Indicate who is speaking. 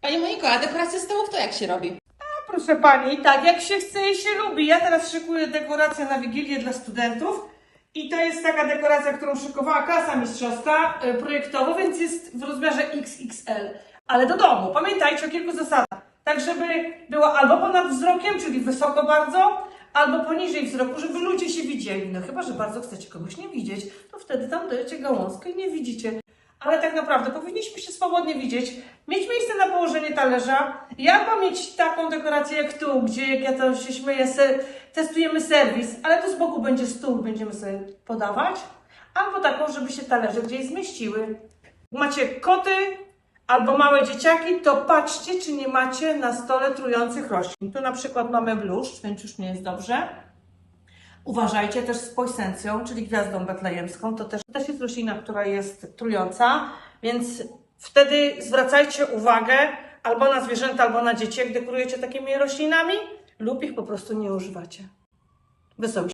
Speaker 1: Pani Moniko, a dekorację stołów to jak się robi?
Speaker 2: Proszę pani, tak jak się chce i się lubi. Ja teraz szykuję dekorację na Wigilię dla studentów. I to jest taka dekoracja, którą szykowała klasa mistrzowska y, projektowo, więc jest w rozmiarze XXL. Ale do domu. Pamiętajcie o kilku zasadach. Tak, żeby była albo ponad wzrokiem, czyli wysoko bardzo, albo poniżej wzroku, żeby ludzie się widzieli. No chyba, że bardzo chcecie kogoś nie widzieć, to wtedy tam dajecie gałązkę i nie widzicie. Ale tak naprawdę powinniśmy się swobodnie widzieć, mieć miejsce na położenie talerza, albo mieć taką dekorację jak tu, gdzie jak ja to się śmieję, se, testujemy serwis, ale tu z boku będzie stół, będziemy sobie podawać, albo taką, żeby się talerze gdzieś zmieściły. Macie koty albo małe dzieciaki, to patrzcie, czy nie macie na stole trujących roślin. Tu na przykład mamy bluszcz, więc już nie jest dobrze. Uważajcie też z poisencją, czyli gwiazdą betlejemską. To też, też jest roślina, która jest trująca, więc wtedy zwracajcie uwagę albo na zwierzęta, albo na dzieci, jak dekorujecie takimi roślinami, lub ich po prostu nie używacie. Wesoły